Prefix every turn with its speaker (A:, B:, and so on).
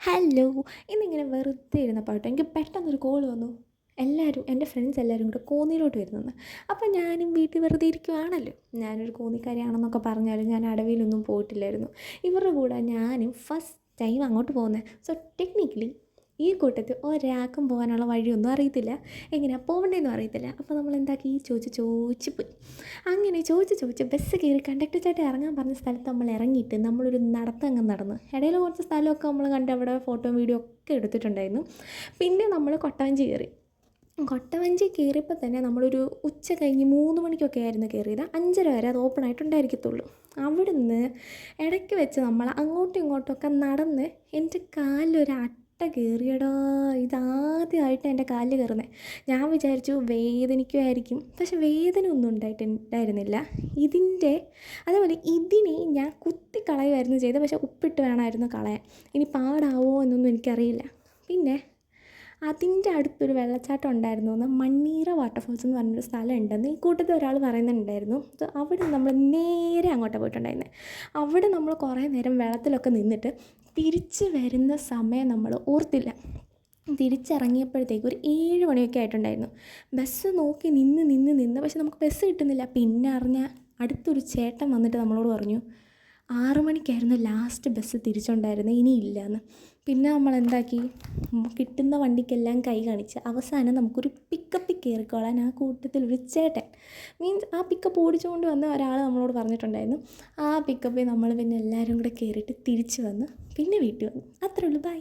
A: Hello ഇന്നിങ്ങനെ വെറുതെ ഇരുന്നപ്പോൾ കേട്ടോ എനിക്ക് പെട്ടെന്നൊരു കോൾ വന്നു. എല്ലാവരും എന്റെ ഫ്രണ്ട്സ് എല്ലാവരും കൂടെ കോന്നിയിലോട്ട് വരുന്നെന്ന്. അപ്പോൾ ഞാനും വീട്ടിൽ വെറുതെ ഇരിക്കുവാണല്ലോ. ഞാനൊരു കോന്നിക്കാരിയാണെന്നൊക്കെ പറഞ്ഞാലും ഞാൻ അടവിയിലൊന്നും പോയിട്ടില്ലായിരുന്നു. ഇവരുടെ കൂടെ ഞാനും ഫസ്റ്റ് ടൈം അങ്ങോട്ട് പോകുന്നത് സോ ടെക്നിക്കലി ഈ കൂട്ടത്തിൽ ഒരാൾക്കും പോകാനുള്ള വഴിയൊന്നും അറിയത്തില്ല. എങ്ങനെയാണ് പോകേണ്ടതെന്നും അറിയത്തില്ല. അപ്പോൾ നമ്മൾ എന്താക്കി? ചോദിച്ച് ചോദിച്ച് പോയി. അങ്ങനെ ചോദിച്ച് ചോദിച്ച് ബസ് കയറി കണ്ടക്ടർ ചേട്ടൻ ഇറങ്ങാൻ പറഞ്ഞ സ്ഥലത്ത് നമ്മൾ ഇറങ്ങിയിട്ട് നമ്മളൊരു നടത്തം അങ്ങ് നടന്ന്. ഇടയിൽ കുറച്ച് സ്ഥലമൊക്കെ നമ്മൾ കണ്ട് അവിടെ ഫോട്ടോ വീഡിയോ ഒക്കെ എടുത്തിട്ടുണ്ടായിരുന്നു. പിന്നെ നമ്മൾ കൊട്ടാഞ്ചി കയറി. കൊട്ടവഞ്ചി കയറിയപ്പോൾ തന്നെ നമ്മളൊരു ഉച്ച കഴിഞ്ഞ് മൂന്ന് മണിക്കൊക്കെ ആയിരുന്നു കയറിയത്. അഞ്ചര വരെ അത് ഓപ്പൺ ആയിട്ടുണ്ടായിരിക്കത്തുള്ളൂ. അവിടുന്ന് ഇടയ്ക്ക് വെച്ച് നമ്മൾ അങ്ങോട്ടും ഇങ്ങോട്ടും ഒക്കെ നടന്ന് എന്റെ കാലിലൊരു കയറിയടാ ഇതാദ്യമായിട്ട് എന്റെ കാലിൽ കയറുന്നത് ഞാൻ വിചാരിച്ചു വേദനിക്കുമായിരിക്കും പക്ഷെ വേദന ഒന്നും ഉണ്ടായിട്ടുണ്ടായിരുന്നില്ല ഇതിന്റെ അതേപോലെ ഇതിനെ ഞാൻ കുത്തിക്കളയുമായിരുന്നു ചെയ്തത്. പക്ഷെ ഉപ്പിട്ട് വേണമായിരുന്നു കളയാൻ. ഇനി പാടാവോ എന്നൊന്നും എനിക്കറിയില്ല. പിന്നെ അതിന്റെ അടുത്തൊരു വെള്ളച്ചാട്ടം ഉണ്ടായിരുന്നു. എന്ന് മണ്ണീറ വാട്ടർഫോൾസ് എന്ന് പറഞ്ഞൊരു സ്ഥലം ഉണ്ടെന്ന് ഈ കൂട്ടത്തിൽ ഒരാൾ പറയുന്നുണ്ടായിരുന്നു. അവിടെ നമ്മൾ നേരെ അങ്ങോട്ട് പോയിട്ടുണ്ടായിരുന്നത് അവിടെ നമ്മൾ കുറേ നേരം വെള്ളത്തിലൊക്കെ നിന്നിട്ട് തിരിച്ച് വരുന്ന സമയം നമ്മൾ ഓർത്തില്ല. തിരിച്ചിറങ്ങിയപ്പോഴത്തേക്ക് ഒരു ഏഴ് മണിയൊക്കെ ആയിട്ടുണ്ടായിരുന്നു. ബസ് നോക്കി നിന്ന് നിന്ന് നിന്ന് പക്ഷെ നമുക്ക് ബസ് കിട്ടുന്നില്ല. പിന്നെ അറിഞ്ഞ അടുത്തൊരു ചേട്ടൻ വന്നിട്ട് നമ്മളോട് പറഞ്ഞു ആറ് മണിക്കായിരുന്നു ലാസ്റ്റ് ബസ് തിരിച്ചുണ്ടായിരുന്നത് ഇനി ഇല്ലയെന്ന് പിന്നെ നമ്മൾ എന്താക്കി? കിട്ടുന്ന വണ്ടിക്കെല്ലാം കൈ കാണിച്ച് അവസാനം നമുക്കൊരു പിക്കപ്പിൽ കയറിക്കോളാൻ ആ കൂട്ടത്തിലൊരു ചേട്ടൻ. മീൻസ് ആ പിക്കപ്പ് ഓടിച്ചുകൊണ്ട് വന്ന ഒരാൾ നമ്മളോട് പറഞ്ഞിട്ടുണ്ടായിരുന്നു. ആ പിക്കപ്പിൽ നമ്മൾ പിന്നെ എല്ലാവരും കൂടെ കയറിയിട്ട് തിരിച്ച് വന്ന് പിന്നെ വീട്ടിൽ വന്നു. അത്രേ ഉള്ളൂ. ബൈ